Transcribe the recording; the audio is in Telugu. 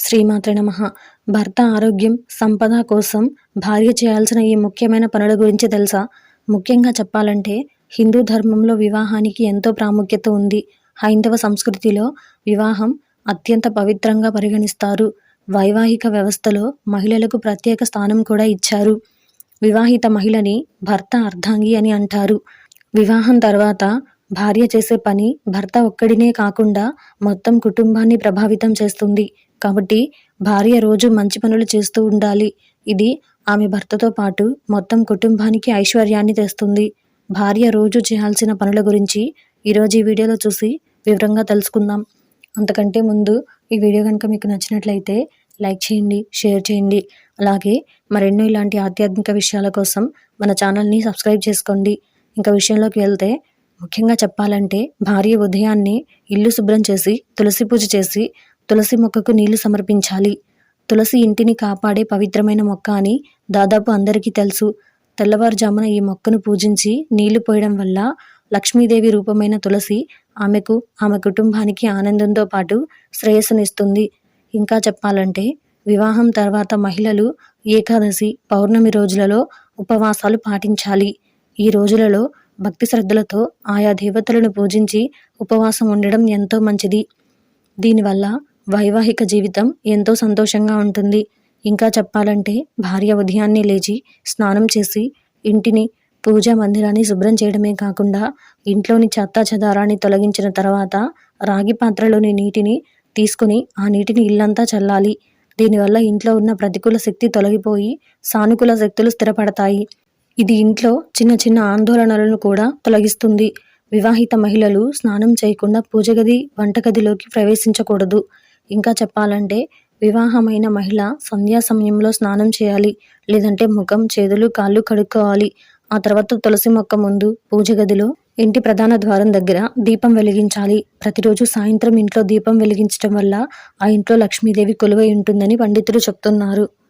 శ్రీమాత్రి నమ. భర్త ఆరోగ్యం సంపద కోసం భార్య చేయాల్సిన ఈ ముఖ్యమైన పనుల గురించి తెలుసా? ముఖ్యంగా చెప్పాలంటే హిందూ ధర్మంలో వివాహానికి ఎంతో ప్రాముఖ్యత ఉంది. హైందవ సంస్కృతిలో వివాహం అత్యంత పవిత్రంగా పరిగణిస్తారు. వైవాహిక వ్యవస్థలో మహిళలకు ప్రత్యేక స్థానం కూడా ఇచ్చారు. వివాహిత మహిళని భర్త అర్ధాంగి అని అంటారు. వివాహం తర్వాత భార్య చేసే పని భర్త ఒక్కడినే కాకుండా మొత్తం కుటుంబాన్ని ప్రభావితం చేస్తుంది. కాబట్టి భార్య రోజు మంచి పనులు చేస్తూ ఉండాలి. ఇది ఆమె భర్తతో పాటు మొత్తం కుటుంబానికి ఐశ్వర్యాన్ని తెస్తుంది. భార్య రోజు చేయాల్సిన పనుల గురించి ఈరోజు ఈ వీడియోలో చూసి వివరంగా తెలుసుకుందాం. అంతకంటే ముందు ఈ వీడియో కనుక మీకు నచ్చినట్లయితే లైక్ చేయండి షేర్ చేయండి. అలాగే మరెన్నో ఇలాంటి ఆధ్యాత్మిక విషయాల కోసం మన ఛానల్ని సబ్స్క్రైబ్ చేసుకోండి. ఇంకా విషయంలోకి వెళ్తే ముఖ్యంగా చెప్పాలంటే భార్య ఉదయాన్నే ఇల్లు శుభ్రం చేసి తులసి పూజ చేసి తులసి మొక్కకు నీళ్ళు సమర్పించాలి. తులసి ఇంటిని కాపాడే పవిత్రమైన మొక్క అని దాదాపు అందరికీ తెలుసు. తెల్లవారుజామున ఈ మొక్కను పూజించి నీళ్ళు పోయడం వల్ల లక్ష్మీదేవి రూపమైన తులసి ఆమెకు ఆమె కుటుంబానికి ఆనందంతో పాటు శ్రేయస్సునిస్తుంది. ఇంకా చెప్పాలంటే వివాహం తర్వాత మహిళలు ఏకాదశి పౌర్ణమి రోజులలో ఉపవాసాలు పాటించాలి. ఈ రోజులలో భక్తి శ్రద్ధలతో ఆయా దేవతలను పూజించి ఉపవాసం ఉండడం ఎంతో మంచిది. దీనివల్ల వైవాహిక జీవితం ఎంతో సంతోషంగా ఉంటుంది. ఇంకా చెప్పాలంటే భార్య ఉదయాన్నే లేచి స్నానం చేసి ఇంటిని పూజా మందిరాన్ని శుభ్రం చేయడమే కాకుండా ఇంట్లోని చెత్త చెదారాన్ని తొలగించిన తర్వాత రాగి పాత్రలోని నీటిని తీసుకుని ఆ నీటిని ఇల్లంతా చల్లాలి. దీనివల్ల ఇంట్లో ఉన్న ప్రతికూల శక్తి తొలగిపోయి సానుకూల శక్తులు స్థిరపడతాయి. ఇది ఇంట్లో చిన్న చిన్న ఆందోళనలను కూడా తొలగిస్తుంది. వివాహిత మహిళలు స్నానం చేయకుండా పూజగది వంటగదిలోకి ప్రవేశించకూడదు. ఇంకా చెప్పాలంటే వివాహమైన మహిళ సంధ్యా సమయంలో స్నానం చేయాలి లేదంటే ముఖం చేతులు కాళ్ళు కడుక్కోవాలి. ఆ తర్వాత తులసి మొక్క ముందు పూజ గదిలో ఇంటి ప్రధాన ద్వారం దగ్గర దీపం వెలిగించాలి. ప్రతిరోజు సాయంత్రం ఇంట్లో దీపం వెలిగించడం వల్ల ఆ ఇంట్లో లక్ష్మీదేవి కొలువై ఉంటుందని పండితులు చెప్తున్నారు.